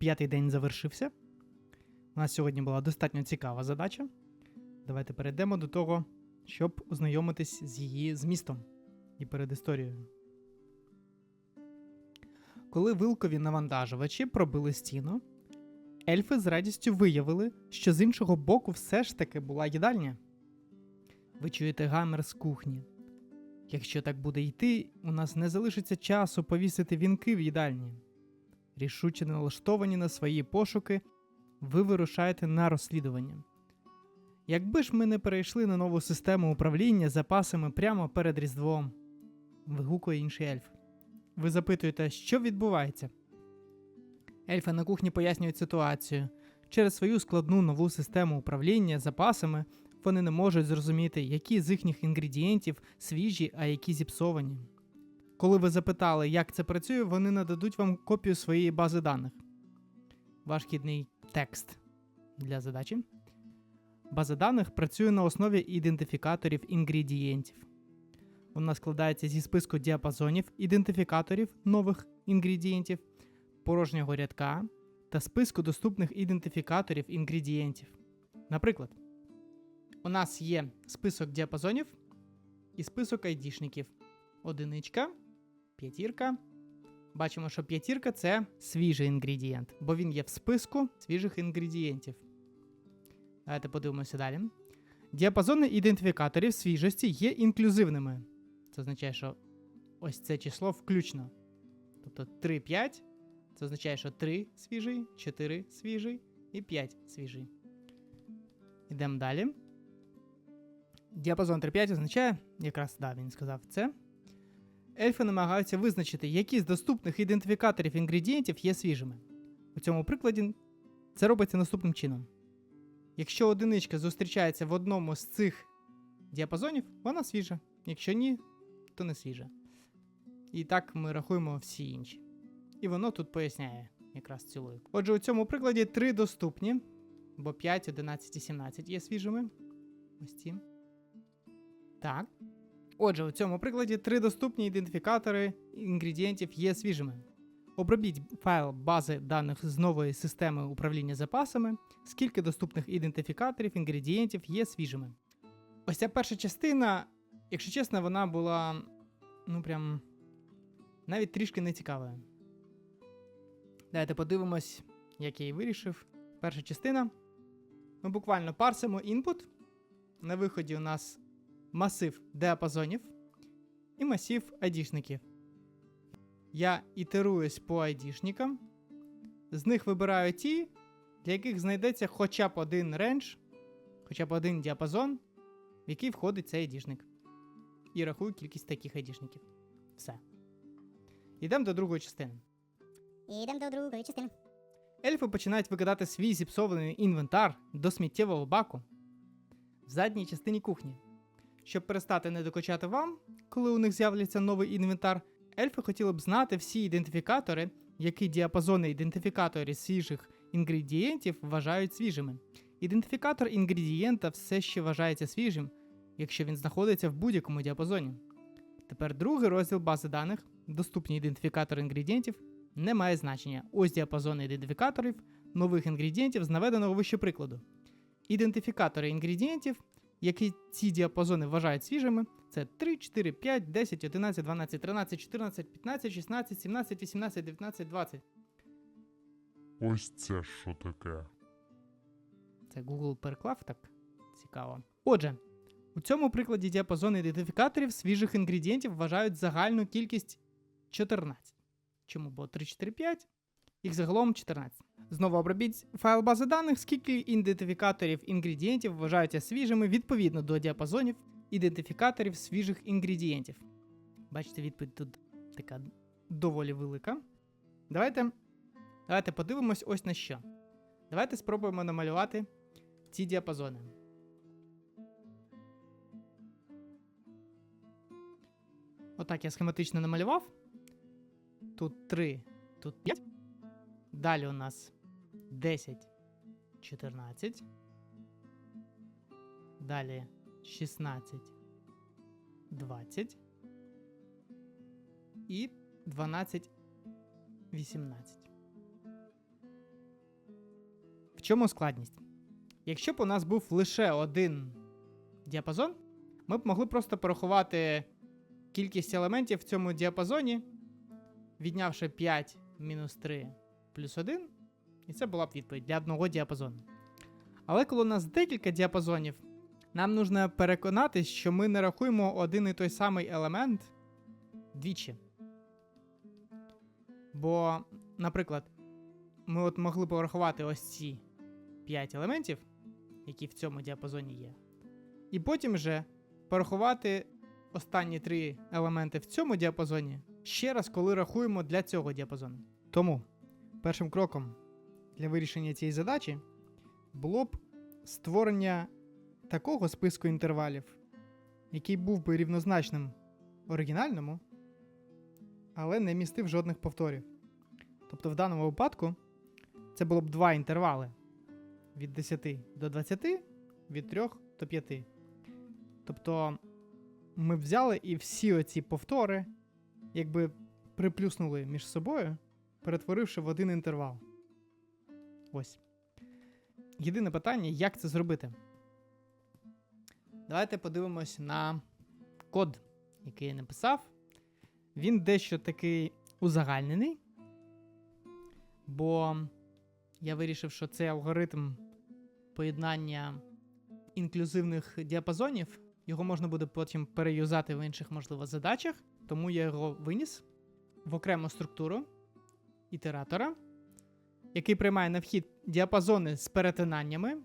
п'ятий день завершився. У нас сьогодні була достатньо цікава задача. Давайте перейдемо до того, щоб ознайомитись з її змістом і передісторією. Коли вилкові навантажувачі пробили стіну, ельфи з радістю виявили, що з іншого боку все ж таки була їдальня. Ви чуєте гамер з кухні. Якщо так буде йти, у нас не залишиться часу повісити вінки в їдальні. Рішуче налаштовані на свої пошуки, ви вирушаєте на розслідування. Якби ж ми не перейшли на нову систему управління запасами прямо перед Різдвом, вигукує інший ельф. Ви запитуєте, що відбувається? Ельфи на кухні пояснюють ситуацію. Через свою складну нову систему управління запасами вони не можуть зрозуміти, які з їхніх інгредієнтів свіжі, а які зіпсовані. Коли ви запитали, як це працює, вони нададуть вам копію своєї бази даних. Ваш хідний текст для задачі. База даних працює на основі ідентифікаторів інгредієнтів. Вона складається зі списку діапазонів ідентифікаторів нових інгредієнтів, порожнього рядка та списку доступних ідентифікаторів інгредієнтів. Наприклад, у нас є список діапазонів і список айдішників. Одиничка, п'ятірка. Бачимо, що п'ятірка це свіжий інгредієнт, бо він є в списку свіжих інгредієнтів. Давайте подивимося далі. Діапазони ідентифікаторів свіжості є інклюзивними. Це означає, що ось це число включно. Тобто 3, 5. Це означає, що 3 свіжий, 4 свіжий і 5 свіжий. Йдемо далі. Діапазон 3.5 означає, якраз да, він сказав це. Ельфи намагаються визначити, які з доступних ідентифікаторів інгредієнтів є свіжими. У цьому прикладі це робиться наступним чином. Якщо одиничка зустрічається в одному з цих діапазонів, вона свіжа. Якщо ні, то не свіжа. І так ми рахуємо всі інші. І воно тут поясняє якраз цю логіку. Отже, у цьому прикладі три доступні, бо 5, 11 і 17 є свіжими. Ось ці. Так. Отже, у цьому прикладі три доступні ідентифікатори інгредієнтів є свіжими. Обробіть файл бази даних з нової системи управління запасами, скільки доступних ідентифікаторів інгредієнтів є свіжими. Ось ця перша частина, якщо чесно, вона була ну прям навіть трішки нецікавою. Давайте подивимось, як я її вирішив. Перша частина. Ми буквально парсимо інпут. На виході у нас масив діапазонів і масив айдішників. Я ітеруюсь по айдішникам. З них вибираю ті, для яких знайдеться хоча б один рендж, хоча б один діапазон, в який входить цей айдішник. І рахую кількість таких айдішників. Все. Йдемо до другої частини. Йдемо до другої частини. Ельфи починають викидати свій зіпсований інвентар до сміттєвого баку в задній частині кухні. Щоб перестати не докучати вам, коли у них з'являться новий інвентар, ельфи хотіли б знати всі ідентифікатори, які діапазони ідентифікаторів свіжих інгредієнтів вважають свіжими. Ідентифікатор інгредієнта все ще вважається свіжим, якщо він знаходиться в будь-якому діапазоні. Тепер другий розділ бази даних, доступні ідентифікатори інгредієнтів, не має значення. Ось діапазони ідентифікаторів нових інгредієнтів з наведеного вище прикладу. Ідентифікатори інгредієнтів, які ці діапазони вважають свіжими, це 3, 4, 5, 10, 11, 12, 13, 14, 15, 16, 17, 18, 19, 20. Ось це що таке? Це Google переклав так цікаво. Отже, у цьому прикладі діапазони ідентифікаторів свіжих інгредієнтів вважають загальну кількість 14. Чому? Бо 3, 4, 5, їх загалом 14. Знову обробіть файл бази даних, скільки ідентифікаторів інгредієнтів вважаються свіжими відповідно до діапазонів ідентифікаторів свіжих інгредієнтів. Бачите, відповідь тут така доволі велика. Давайте, давайте подивимось ось на що. Давайте спробуємо намалювати ці діапазони. Отак я схематично намалював. Тут 3, тут 5. Далі у нас 10, 14. Далі 16, 20. І 12, 18. В чому складність? Якщо б у нас був лише один діапазон, ми б могли просто порахувати кількість елементів в цьому діапазоні, віднявши 5 мінус 3 плюс 1, і це була б відповідь для одного діапазону. Але коли у нас декілька діапазонів, нам нужно переконатись, що ми не рахуємо один і той самий елемент двічі. Бо, наприклад, ми от могли порахувати ось ці 5 елементів, які в цьому діапазоні є. І потім же порахувати останні три елементи в цьому діапазоні ще раз, коли рахуємо для цього діапазону. Тому першим кроком для вирішення цієї задачі було б створення такого списку інтервалів, який був би рівнозначним оригінальному, але не містив жодних повторів. Тобто в даному випадку це було б два інтервали від 10 до 20, від 3 до 5. Тобто ми взяли і всі оці повтори, якби приплюснули між собою, перетворивши в один інтервал. Ось. Єдине питання, як це зробити? Давайте подивимось на код, який я написав. Він дещо такий узагальнений, бо я вирішив, що цей алгоритм поєднання інклюзивних діапазонів, його можна буде потім переюзати в інших, можливо, задачах, тому я його виніс в окрему структуру ітератора, який приймає на вхід діапазони з перетинаннями,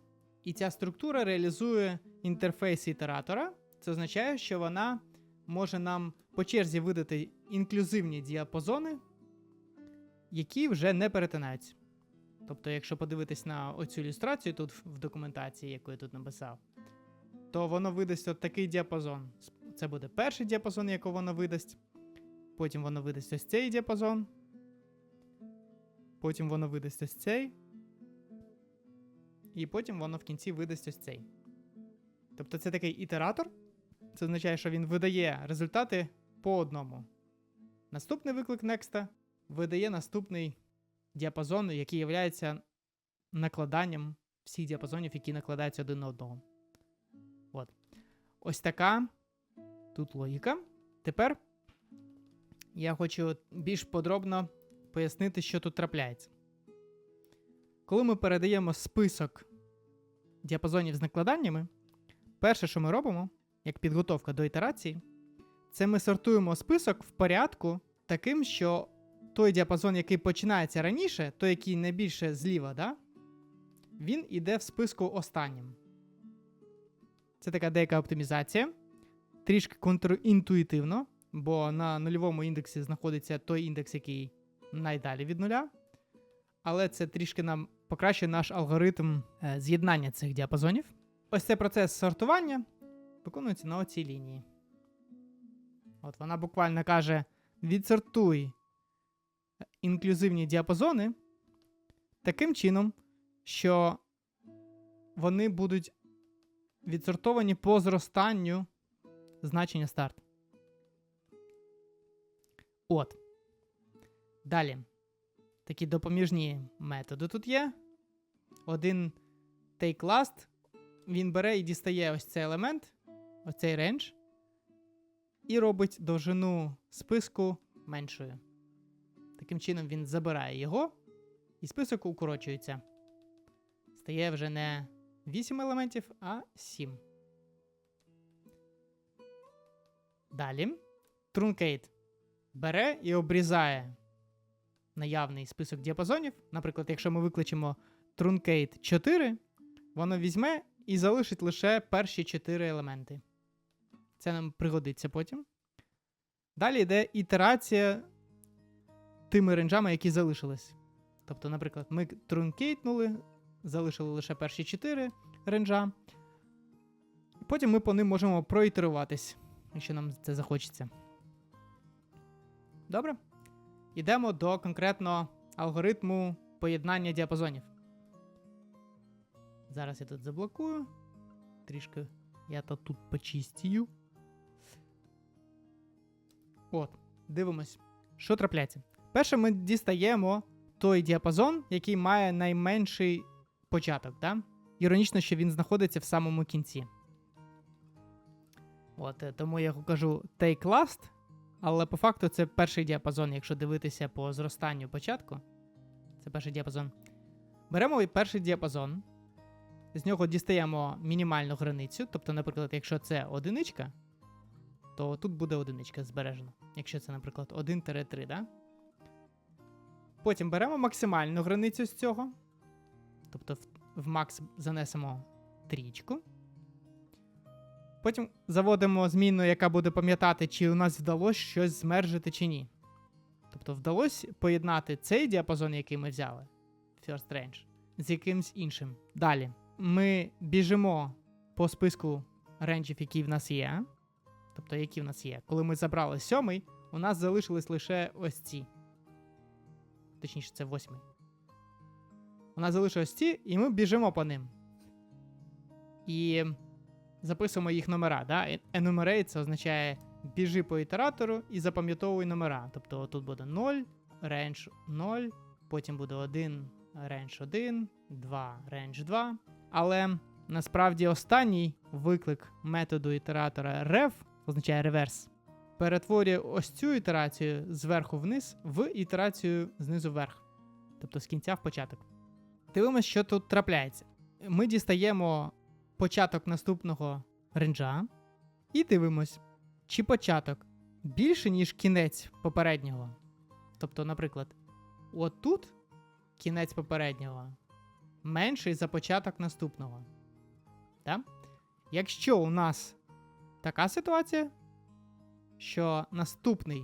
і ця структура реалізує інтерфейс ітератора. Це означає, що вона може нам по черзі видати інклюзивні діапазони, які вже не перетинаються. Тобто, якщо подивитись на оцю ілюстрацію тут в документації, яку я тут написав, то воно видасть от такий діапазон. Це буде перший діапазон, який воно видасть. Потім воно видасть ось цей діапазон. Потім воно видасть ось цей. І потім воно в кінці видасть ось цей. Тобто це такий ітератор. Це означає, що він видає результати по одному. Наступний виклик Next видає наступний діапазон, який є накладанням всіх діапазонів, які накладаються один на одного. От. Ось така тут логіка. Тепер я хочу більш подробно пояснити, що тут трапляється. Коли ми передаємо список діапазонів з накладаннями, перше, що ми робимо, як підготовка до ітерації, це ми сортуємо список в порядку таким, що той діапазон, який починається раніше, той, який найбільше зліва, да, він іде в списку останнім. Це така деяка оптимізація. Трішки контрінтуїтивно, бо на нульовому індексі знаходиться той індекс, який найдалі від нуля. Але це трішки нам покращує наш алгоритм е, з'єднання цих діапазонів. Ось цей процес сортування виконується на оцій лінії. От вона буквально каже: відсортуй інклюзивні діапазони таким чином, що вони будуть відсортовані по зростанню значення старт. От. Далі. Такі допоміжні методи тут є. Один takeLast. Він бере і дістає ось цей елемент, ось цей range, і робить довжину списку меншою. Таким чином він забирає його, і список укорочується. Стає вже не 8 елементів, а 7. Далі Truncate бере і обрізає наявний список діапазонів. Наприклад, якщо ми викличемо Truncate 4, воно візьме і залишить лише перші 4 елементи. Це нам пригодиться потім. Далі йде ітерація тими ренджами, які залишились. Тобто, наприклад, ми трункейтнули, залишили лише перші 4 ренджа. Потім ми по ним можемо проітеруватись, якщо нам це захочеться. Добре? Йдемо до конкретно алгоритму поєднання діапазонів. Зараз я тут заблокую. Трішки я то тут почистію. От, дивимось, що трапляється. Перше, ми дістаємо той діапазон, який має найменший початок, да? Іронічно, що він знаходиться в самому кінці. От, е, тому я кажу take last, але по факту це перший діапазон, якщо дивитися по зростанню початку. Це перший діапазон. Беремо перший діапазон, з нього дістаємо мінімальну границю. Тобто, наприклад, якщо це одиничка, то тут буде одиничка збережена. Якщо це, наприклад, 1-3, да? Потім беремо максимальну границю з цього. Тобто в, в макс занесемо трічку. Потім заводимо зміну, яка буде пам'ятати, чи у нас вдалося щось змержити чи ні. Тобто вдалося поєднати цей діапазон, який ми взяли, First Range, з якимсь іншим. Далі ми біжимо по списку ренджів, які в нас є. Тобто, які в нас є. Коли ми забрали сьомий, у нас залишились лише ось ці. Точніше, це восьмий. У нас залишилось ці, і ми біжимо по ним. І записуємо їх номера. Да? E- Enumerate це означає біжи по ітератору і запам'ятовуй номера. Тобто тут буде 0, range 0, потім буде 1, range 1, 2, range 2. Але насправді останній виклик методу ітератора ref означає реверс. Перетворює ось цю ітерацію зверху вниз в ітерацію знизу вверх. Тобто з кінця в початок. Дивимось, що тут трапляється. Ми дістаємо початок наступного ренджа і дивимось, чи початок більше, ніж кінець попереднього. Тобто, наприклад, отут кінець попереднього менший за початок наступного. Так? Якщо у нас така ситуація, що наступний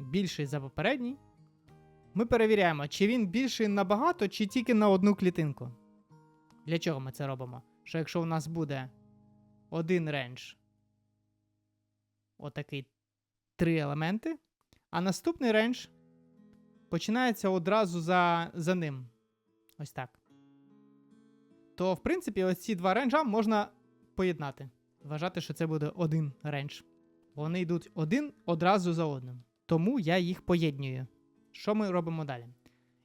більший за попередній, ми перевіряємо, чи він більший набагато, чи тільки на одну клітинку. Для чого ми це робимо? Що якщо у нас буде один рендж, отакий три елементи, а наступний рендж починається одразу за, за ним. Ось так. То, в принципі, ось ці два ренджа можна поєднати. Вважати, що це буде один рендж. Вони йдуть один одразу за одним. Тому я їх поєднюю. Що ми робимо далі?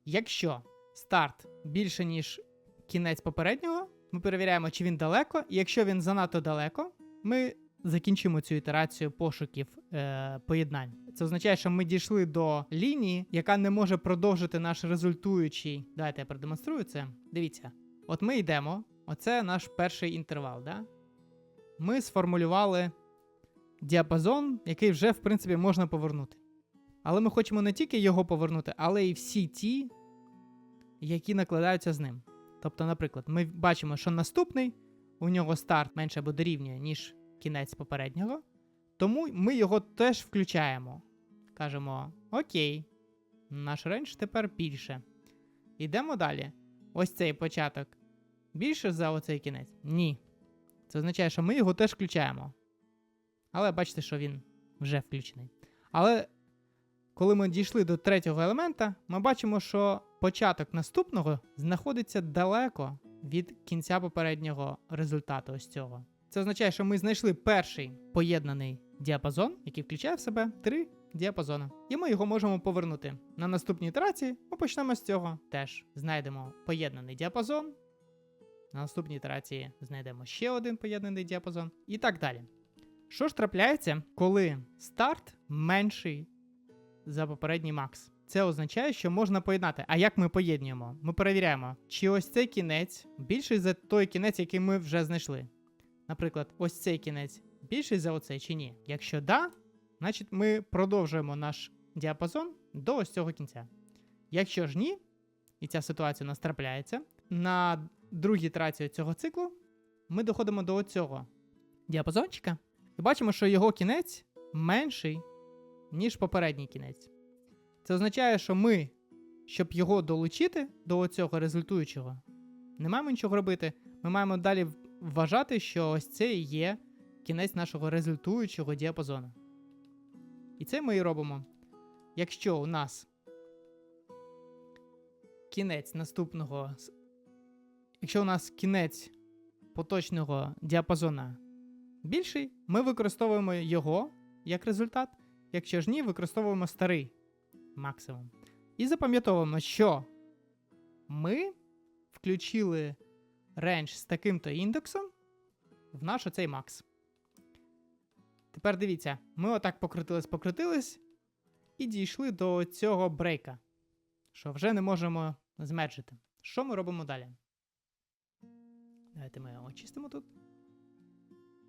Якщо старт більше, ніж кінець попереднього, ми перевіряємо, чи він далеко, і якщо він занадто далеко, ми закінчимо цю ітерацію пошуків е, поєднань. Це означає, що ми дійшли до лінії, яка не може продовжити наш результуючий. Давайте я продемонструю це. Дивіться, от ми йдемо, оце наш перший інтервал. Да? Ми сформулювали діапазон, який вже, в принципі, можна повернути. Але ми хочемо не тільки його повернути, але й всі ті, які накладаються з ним. Тобто, наприклад, ми бачимо, що наступний у нього старт менше або дорівнює, ніж кінець попереднього. Тому ми його теж включаємо. Кажемо: Окей, наш рейндж тепер більше. Йдемо далі. Ось цей початок більше за оцей кінець? Ні. Це означає, що ми його теж включаємо. Але бачите, що він вже включений. Але коли ми дійшли до третього елемента, ми бачимо, що початок наступного знаходиться далеко від кінця попереднього результату ось цього. Це означає, що ми знайшли перший поєднаний діапазон, який включає в себе три діапазони. І ми його можемо повернути. На наступній ітерації ми почнемо з цього. Теж знайдемо поєднаний діапазон. На наступній ітерації знайдемо ще один поєднаний діапазон і так далі. Що ж трапляється, коли старт менший за попередній макс? Це означає, що можна поєднати. А як ми поєднуємо? Ми перевіряємо, чи ось цей кінець більший за той кінець, який ми вже знайшли. Наприклад, ось цей кінець більший за оцей чи ні? Якщо да, значить ми продовжуємо наш діапазон до ось цього кінця. Якщо ж ні, і ця ситуація у нас трапляється, на другій трації цього циклу ми доходимо до цього діапазончика і бачимо, що його кінець менший, ніж попередній кінець. Це означає, що ми, щоб його долучити до цього результуючого, не маємо нічого робити. Ми маємо далі вважати, що ось це і є кінець нашого результуючого діапазону. І це ми і робимо. Якщо у нас кінець наступного. Якщо у нас кінець поточного діапазона більший, ми використовуємо його як результат. Якщо ж ні, використовуємо старий максимум. І запам'ятовуємо, що ми включили рендж з таким-то індексом в наш оцей макс. Тепер дивіться, ми отак покрутились, покрутились і дійшли до цього брейка, що вже не можемо змеджити. Що ми робимо далі? Давайте ми очистимо тут.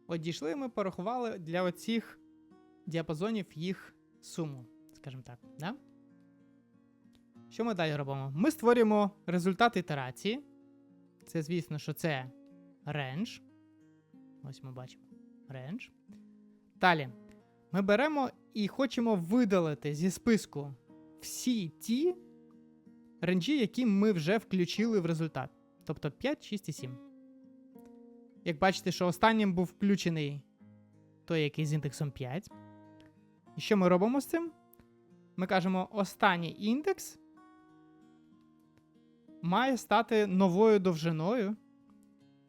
От дійшли, ми порахували для оцих діапазонів їх суму, скажімо так. Да? Що ми далі робимо? Ми створюємо результат ітерації. Це, звісно, що це range. Ось ми бачимо range. Далі. Ми беремо і хочемо видалити зі списку всі ті ренджі, які ми вже включили в результат. Тобто 5, 6 і 7. Як бачите, що останнім був включений той, який з індексом 5. І що ми робимо з цим? Ми кажемо, останній індекс має стати новою довжиною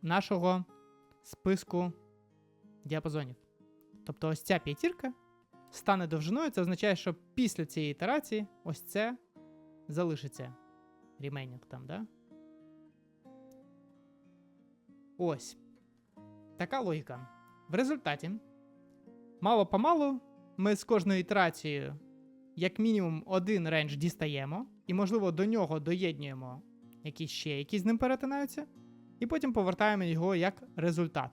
нашого списку діапазонів. Тобто ось ця п'ятірка стане довжиною, це означає, що після цієї ітерації ось це залишиться. Remaining там, да? Ось. Така логіка. В результаті, мало-помалу, ми з кожною ітерацією, як мінімум, один рендж дістаємо, і, можливо, до нього доєднуємо якісь ще, які з ним перетинаються, і потім повертаємо його як результат.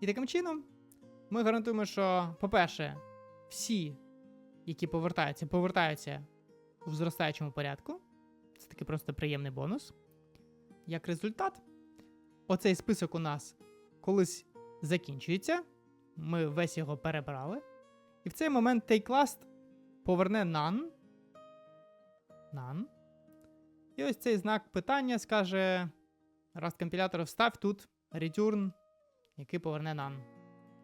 І таким чином ми гарантуємо, що, по-перше, всі, які повертаються, повертаються у зростаючому порядку. Це такий просто приємний бонус. Як результат, оцей список у нас колись закінчується. Ми весь його перебрали. І в цей момент TakeLast поверне none. None. І ось цей знак питання скаже: Rust компілятор встав тут return, який поверне none,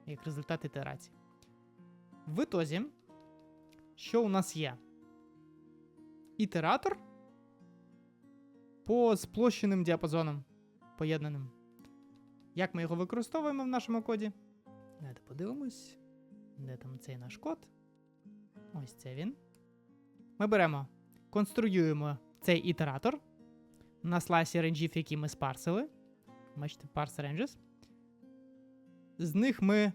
як результат ітерації. В ітозі, що у нас є? Ітератор по сплощеним діапазонам поєднаним. Як ми його використовуємо в нашому коді? Давайте подивимось. Де там цей наш код? Ось це він. Ми беремо, конструюємо цей ітератор на слайсі ренджів, які ми спарсили. Бачите, parse ranges. З них ми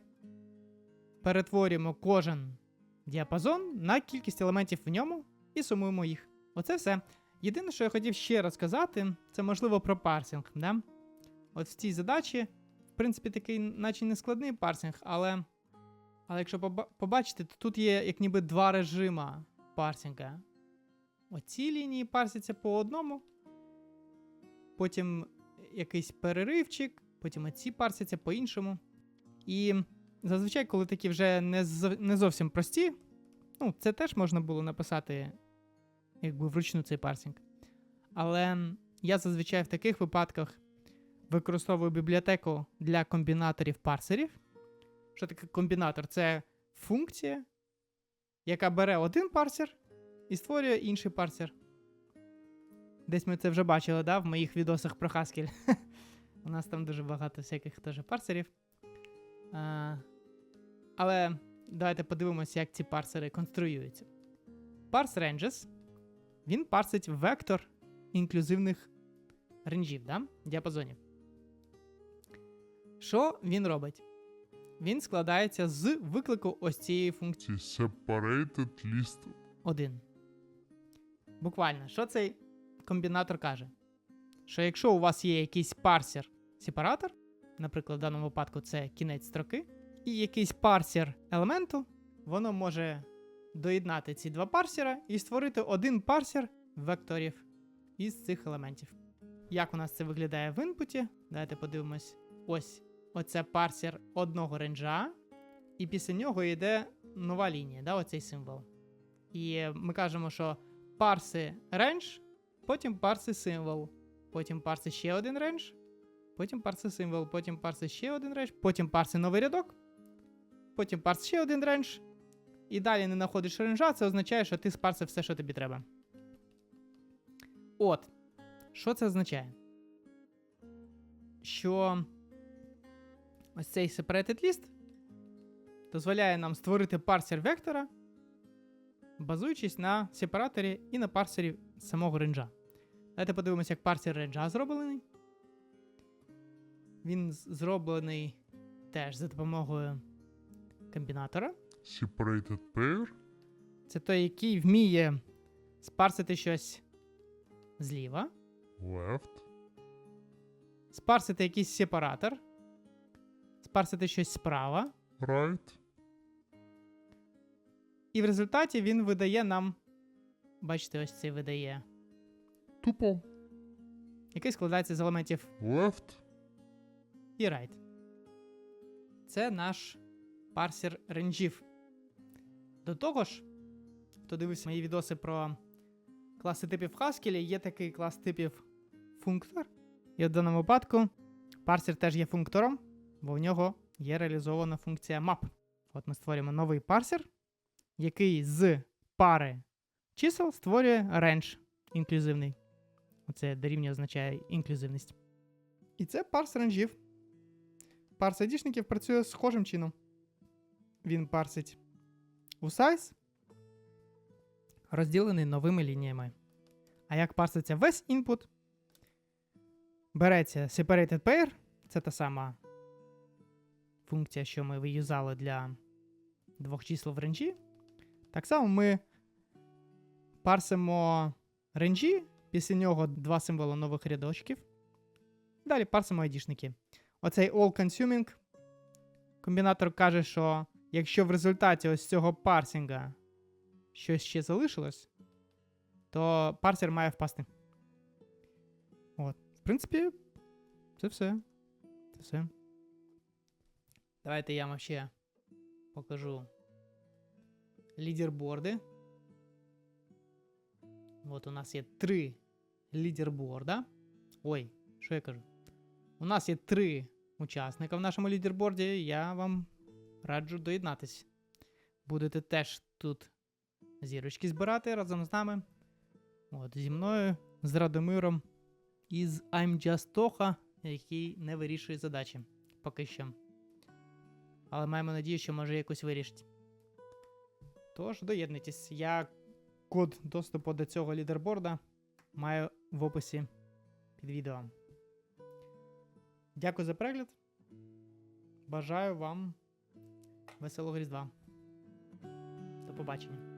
перетворюємо кожен діапазон на кількість елементів в ньому і сумуємо їх. Оце все. Єдине, що я хотів ще раз сказати, це можливо про парсинг. Да? От в цій задачі, в принципі, такий, наче не складний парсинг, але, але якщо поба- побачите, то тут є як ніби два режима парсинга. Оці лінії парсяться по одному, потім якийсь переривчик, потім оці парсяться по-іншому. І зазвичай, коли такі вже не, не зовсім прості, ну, це теж можна було написати якби вручну цей парсинг. Але я зазвичай в таких випадках використовую бібліотеку для комбінаторів парсерів. Що таке комбінатор? Це функція, яка бере один парсер і створює інший парсер. Десь ми це вже бачили, да, в моїх відосах про Haskell. У нас там дуже багато всяких теж парсерів. А, але давайте подивимося, як ці парсери конструюються. Parse ranges він парсить вектор інклюзивних ренджів, да? діапазонів. Що він робить? Він складається з виклику ось цієї функції Ці separated list 1. Буквально, що цей комбінатор каже? Що якщо у вас є якийсь парсер-сепаратор, наприклад, в даному випадку це кінець строки, і якийсь парсер елементу, воно може доєднати ці два парсера і створити один парсер векторів із цих елементів. Як у нас це виглядає в інпуті? Давайте подивимось. Ось оце парсер одного ренджа, і після нього йде нова лінія, да, оцей символ. І ми кажемо, що парси рендж, потім парси символ, потім парси ще один рендж, потім парси символ, потім парси ще один рендж, потім парси новий рядок, потім парс ще один рендж, і далі не знаходиш ренджа, це означає, що ти спарсив все, що тобі треба. От, що це означає? Що ось цей separated list дозволяє нам створити парсер вектора, базуючись на сепараторі і на парсері самого ренджа. Давайте подивимося, як парсер ренджа зроблений. Він зроблений теж за допомогою комбінатора. Separated pair. Це той, який вміє спарсити щось зліва, Left. спарсити якийсь сепаратор, спарсити щось справа, Right. І в результаті він видає нам. Бачите, ось цей видає, Тупо. який складається з елементів Left. і right. Це наш парсер ренджів. До того ж, хто дивився мої відоси про класи типів в Haskell, є такий клас типів функтор. І в даному випадку парсер теж є функтором, бо в нього є реалізована функція map. От ми створюємо новий парсер, який з пари чисел створює range інклюзивний. Оце дорівнює означає інклюзивність. І це парс ренджів. Парс айдішників працює схожим чином. Він парсить у size, розділений новими лініями. А як парситься весь інпут, береться separated pair, це та сама функція, що ми виюзали для двох чисел в ренджі. Так само ми парсимо ренджі, після нього два символи нових рядочків. Далі парсимо айдішники. Оцей all-consuming комбінатор каже, що якщо в результаті ось цього парсінга щось ще залишилось, то парсер має впасти. От. В принципі, це все. Це все. Давайте я вам ще покажу лідерборди. От у нас є три лідерборда. Ой, що я кажу? У нас є три учасника в нашому лідерборді. Я вам раджу доєднатись. Будете теж тут зірочки збирати разом з нами. От, зі мною, з Радомиром і з I'm Just Toha, який не вирішує задачі поки що. Але маємо надію, що може якось вирішить. Тож, доєднуйтесь. Я код доступу до цього лідерборда маю в описі під відео. Дякую за перегляд. Бажаю вам веселого Різдва. До побачення.